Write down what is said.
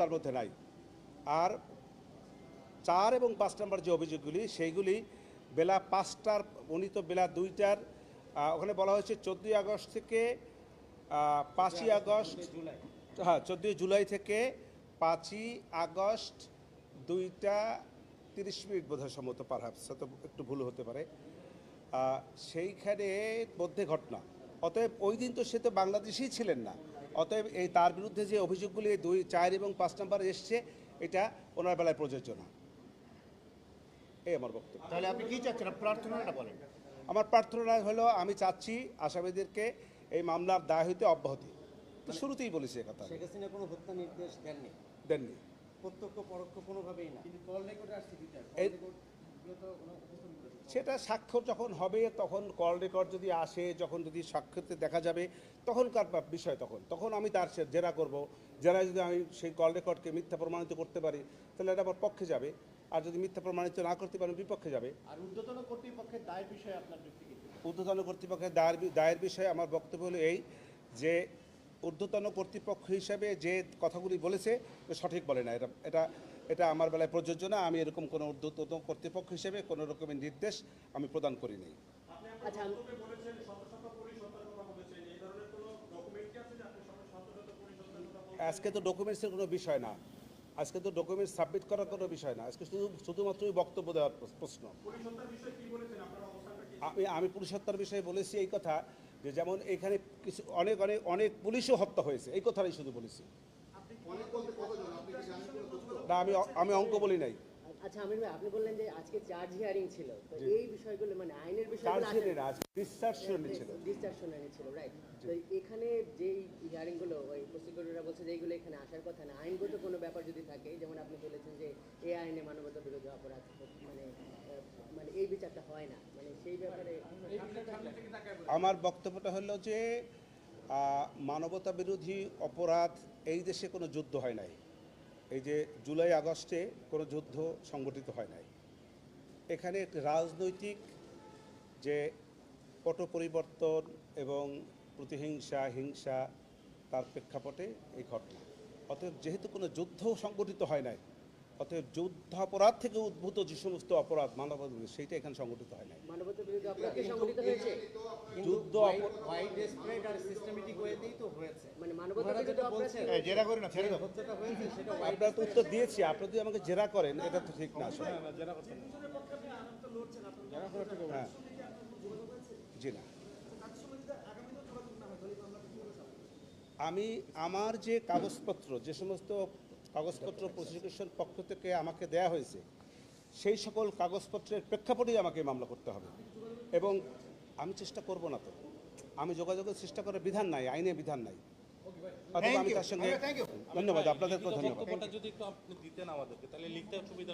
তার মধ্যে নাই। আর চার এবং পাঁচ নম্বর যে অভিযোগগুলি, সেইগুলি বেলা পাঁচটার, উনি তো বেলা দুইটার ওখানে বলা হয়েছে চোদ্দোই আগস্ট থেকে পাঁচই আগস্ট হ্যাঁ চোদ্দোই জুলাই থেকে পাঁচই আগস্ট দুইটা তিরিশ মিনিট বোধহয় সম্মত পারহাপস হয়তো একটু ভুল হতে পারে। সেইখানে মধ্যে ঘটনা। অতএব ওই দিন তো সে তো বাংলাদেশেই ছিলেন না। অতএব এই তার বিরুদ্ধে যে অভিযোগগুলি দুই চার এবং পাঁচ নম্বর এসছে এটা ওনার বেলায় প্রযোজ্য না। এই আমার বক্তব্য। তাহলে আপনি কি চাচ্ছেন? প্রার্থনাটা বলেন। আমার প্রার্থনা হলো আমি চাচ্ছি আসামিদেরকে এই মামলার দায় হইতে অব্যাহতি। তো শুরুতেই বলেছি এ কথা। শেখ হাসিনা কোনো হত্যা নির্দেশ দেননি? দেননি। প্রত্যক্ষ পরোক্ষ কোনোভাবেই না। এই- সেটা স্বাক্ষর যখন হবে তখন কল রেকর্ড যদি আসে যখন যদি স্বাক্ষরতে দেখা যাবে তখনকার বিষয় তখন। তখন আমি তার সে জেরা করব। জেরা যদি আমি সেই কল রেকর্ডকে মিথ্যা প্রমাণিত করতে পারি তাহলে এটা আমার পক্ষে যাবে। আর যদি মিথ্যা প্রমাণিত না করতে পারি বিপক্ষে যাবে। আর ঊর্ধ্বতন কর্তৃপক্ষের দায়ের বিষয়ে আপনার ঊর্ধ্বতন কর্তৃপক্ষের দায়ের দায়ের বিষয়ে আমার বক্তব্য হলো এই যে ঊর্ধ্বতন কর্তৃপক্ষ হিসাবে যে কথাগুলি বলেছে সঠিক বলে না। এটা এটা এটা আমার বেলায় প্রযোজ্য না। আমি এরকম কোনো ঊর্ধ্বতন কর্তৃপক্ষ হিসেবে কোনো রকমের নির্দেশ আমি প্রদান করি নাই আচ্ছা আজকে তো ডকুমেন্টসের কোনো বিষয় না। আজকে তো ডকুমেন্টস সাবমিট করার কোনো বিষয় না। আজকে শুধু শুধুমাত্রই বক্তব্য দেওয়ার প্রশ্ন। আমি আমি পুলিশ হত্যার বিষয়ে বলেছি এই কথা। যে যেমন এখানে কিছু অনেক অনেক অনেক পুলিশও হত্যা হয়েছে। এই কথাটাই শুধু বলেছি। না আমি আমি অঙ্ক বলি নাই। আচ্ছা আমির ভাই আপনি বললেন যে আজকে চার্জ হিয়ারিং ছিল। তো এই বিষয়গুলো মানে আইনের চার্জ হিয়ারিং না, ডিসচার্জ শুনানি ছিল। ডিসচার্জ শুনানি ছিল রাইট তো এখানে যেই হিয়ারিংগুলো ওই প্রসিকিউটররা বলছে যে এখানে আসার কথা না। আইনগত কোনো ব্যাপার যদি থাকে যেমন আপনি বলেছেন যে এই আইনে মানবতা বিরোধী অপরাধ মানে আমার বক্তব্যটা হলো যে মানবতা বিরোধী অপরাধ এই দেশে কোনো যুদ্ধ হয় নাই। এই যে জুলাই, আগস্টে কোনো যুদ্ধ সংগঠিত হয় নাই। এখানে একটি রাজনৈতিক যে পট পরিবর্তন এবং প্রতিহিংসা, হিংসা, তার প্রেক্ষাপটে এই ঘটনা। অতএব যেহেতু কোনো যুদ্ধ সংগঠিত হয় নাই অতএব যুদ্ধাপরাধ থেকে উদ্ভূত যে সমস্ত অপরাধ মানবতা বিরোধী সেইটা এখানে সংগঠিত হয় নাই। মানবতা বিরোধী অপরাধ কি সংগঠিত হয়েছে? যুদ্ধ অপ- হোয়াইট ডেসপ্রেড আর সিস্টেমেটিক ওয়েতেই তো হয়েছে। মানে না ছেড়ে দাও। হত্যাটা হয়েছে সেটা আপনারা তো উত্তর দিয়েছি আপনি যদি আমাকে জেরা করেন এটা তো ঠিক না আসলে। হ্যাঁ। জি না। আমি আমার যে কাগজপত্র যে সমস্ত কাগজপত্র প্রসিকিউশন পক্ষ থেকে আমাকে দেয়া হয়েছে সেই সকল কাগজপত্রের প্রেক্ষাপটেই আমাকে মামলা করতে হবে। এবং আমি চেষ্টা করব না তো। আমি যোগাযোগের চেষ্টা করার বিধান নাই আইনে বিধান নাই। আমি তার সঙ্গে ধন্যবাদ আপনাদেরকেও ধন্যবাদ। যদি একটু আপনি দিতেন আমাদেরকে তাহলে লিখতে সুবিধা।